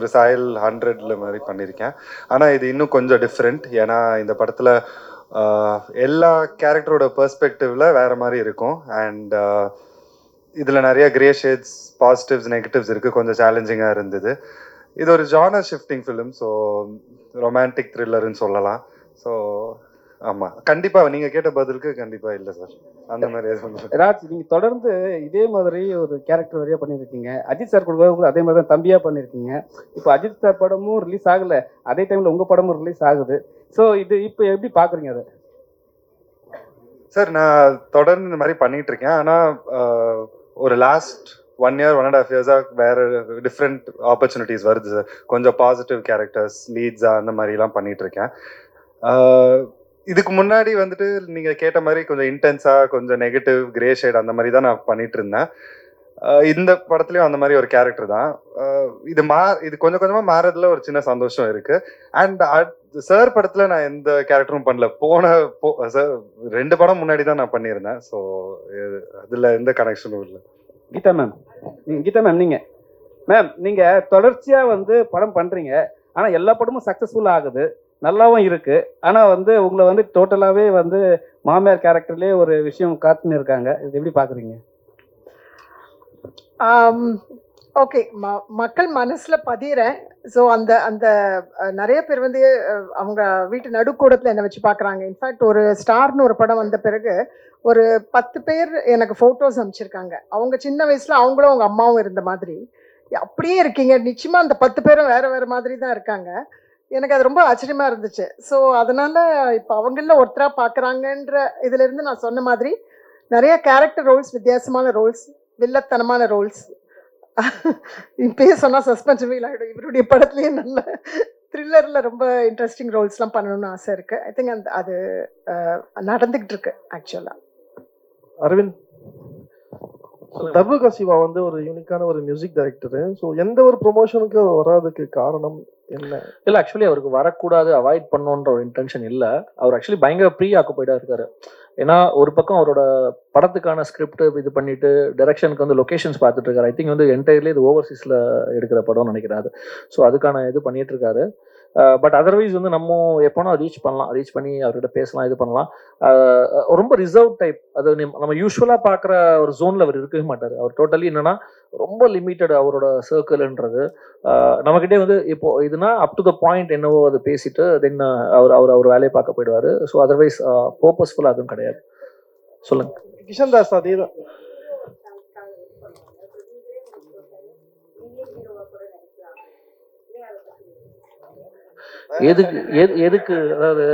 ஒரு சாயல் ஹண்ட்ரட்ல மாதிரி பண்ணியிருக்கேன் ஆனால் இது இன்னும் கொஞ்சம் டிஃப்ரெண்ட் ஏன்னா இந்த படத்தில் எல்லா கேரக்டரோட பெர்ஸ்பெக்டிவ்ல வேற மாதிரி இருக்கும். அண்ட் இதில் நிறைய கிரே ஷேட்ஸ் பாசிட்டிவ்ஸ் நெகட்டிவ்ஸ் இருக்குது கொஞ்சம் சேலஞ்சிங்காக இருந்தது. இது ஒரு genre shifting film so romantic த்ரில்லர்னு சொல்லலாம். ஸோ ஆமாம் கண்டிப்பாக நீங்கள் கேட்ட பதிலுக்கு கண்டிப்பாக இல்லை சார். அந்த மாதிரி எதுவும். ராஜ் நீங்க தொடர்ந்து இதே மாதிரி ஒரு கேரக்டர் வரையா பண்ணியிருக்கீங்க அஜித் சார் கூட கூட அதே மாதிரி தான் தம்பியா பண்ணியிருக்கீங்க இப்போ அஜித் சார் படமும் ரிலீஸ் ஆகல. அதே டைம்ல உங்க படமும் ரிலீஸ் ஆகுது. ஸோ இது இப்போ எப்படி பாக்குறீங்க அதை? சார் நான் தொடர்ந்து இந்த மாதிரி பண்ணிட்டு இருக்கேன். ஆனால் ஒரு last one year one and half இயர்ஸாக வேற டிஃப்ரெண்ட் ஆப்பர்ச்சுனிட்டிஸ் வருது சார் கொஞ்சம் பாசிட்டிவ் கேரக்டர்ஸ் லீட்ஸா அந்த மாதிரிலாம் பண்ணிட்டு இருக்கேன். ஆஹ் இதுக்கு முன்னாடி வந்துட்டு நீங்க கேட்ட மாதிரி கொஞ்சம் இன்டென்ஸா கொஞ்சம் நெகட்டிவ் கிரே ஷேட் அந்த மாதிரி தான் நான் பண்ணிட்டு இருந்தேன். இந்த படத்துலயும் அந்த மாதிரி ஒரு கேரக்டர் தான். இது மா இது கொஞ்சம் கொஞ்சமா மாறதுல ஒரு சின்ன சந்தோஷம் இருக்கு. அண்ட் சார் படத்துல நான் எந்த கேரக்டரும் பண்ணல. போன போ சார் ரெண்டு படம் முன்னாடி தான் நான் பண்ணியிருந்தேன். ஸோ அதுல எந்த கனெக்ஷனும் இல்லை. கீதா மேம் கீதா மேம் நீங்க. மேம் நீங்க தொடர்ச்சியா வந்து படம் பண்றீங்க. ஆனா எல்லா படமும் சக்சஸ்ஃபுல் ஆகுது. நல்லாவும் இருக்கு. ஆனா வந்து உங்களை வந்து டோட்டலாவே வந்து மாமியார் கேரக்டர்லயே ஒரு விஷயம் காத்துன்னு இருக்காங்க. இது எப்படி பாக்குறீங்க? ஓகே ம மக்கள் மனசில் பதிகிறேன் ஸோ அந்த அந்த நிறைய பேர் வந்து அவங்க வீட்டு நடுக்கூடத்தில் என்னை வச்சு பார்க்குறாங்க இன்ஃபேக்ட் ஒரு ஸ்டார்னு ஒரு படம் வந்த பிறகு ஒரு பத்து பேர் எனக்கு ஃபோட்டோஸ் அனுப்பிச்சிருக்காங்க. அவங்க சின்ன வயசில் அவங்களும் அவங்க அம்மாவும் இருந்த மாதிரி. அப்படியே இருக்கீங்க. நிச்சயமாக அந்த பத்து பேரும் வேறு வேறு மாதிரி தான் இருக்காங்க. எனக்கு அது ரொம்ப ஆச்சரியமா இருந்துச்சு. ஸோ அதனால இப்போ அவங்கள ஒருத்தராக பார்க்குறாங்கன்ற இதுலேருந்து நான் சொன்ன மாதிரி நிறைய கேரக்டர் ரோல்ஸ் வித்தியாசமான ரோல்ஸ் வில்லத்தனமான ரோல்ஸ் இப்பயே சொன்னால் சஸ்பென்ஸ் ஃபீல் ஆகிடும் இவருடைய படத்துலேயே நல்ல த்ரில்லரில் ரொம்ப இன்ட்ரெஸ்டிங் ரோல்ஸ்லாம் பண்ணணும்னு ஆசை இருக்குது ஐ திங்க் அந்த அது நடந்துக்கிட்டு இருக்கு ஆக்சுவலாக அரவிந்த் தர்புகா சிவா வந்து ஒரு யூனிக்கான ஒரு மியூசிக் டைரக்டர் ஸோ எந்த ஒரு ப்ரொமோஷனுக்கு வராதுக்கு காரணம் என்ன? இல்ல ஆக்சுவலி அவருக்கு வரக்கூடாது அவாய்ட் பண்ணணுன்ற ஒரு இன்டென்ஷன் இல்ல. அவர் ஆக்சுவலி பயங்கர ப்ரீ ஆக்குபைடா இருக்காரு. ஏன்னா ஒரு பக்கம் அவரோட படத்துக்கான ஸ்கிரிப்ட் இது பண்ணிட்டு டைரக்ஷனுக்கு வந்து லொகேஷன்ஸ் பார்த்துட்டு இருக்காரு. ஐ திங்க் வந்து என்டையர்லி இது ஓவர்சீஸ்ல எடுக்கிற படம்னு நினைக்கிறேன் அது ஸோ அதுக்கான இது பண்ணிட்டு இருக்காரு. பட் அதர்வைஸ் வந்து நம்ம எப்போனா ரீச் பண்ணலாம். ரீச் பண்ணி அவர்கிட்ட பேசலாம் இது பண்ணலாம். ரொம்ப ரிசர்வ் டைப் அது நிம்- நம்ம யூஸ்வலாக பார்க்குற ஒரு ஜோனில் அவர் இருக்கவே மாட்டார். அவர் டோட்டலி என்னன்னா ரொம்ப லிமிட்டட் அவரோட சர்க்கிள்ன்றது நம்மக்கிட்டே வந்து இப்போ இதுனா அப் டு த பாயிண்ட் என்னவோ அதை பேசிட்டு தென் அவர் அவர் அவர் வேலையை பார்க்க போயிடுவார். ஸோ அதர்வைஸ் பர்பஸ்ஃபுல்லாக அதுவும் கிடையாது. சொல்லுங்க. கிஷன் தாஸ் அதே தான் எதுக்கு எது எதுக்கு அதாவது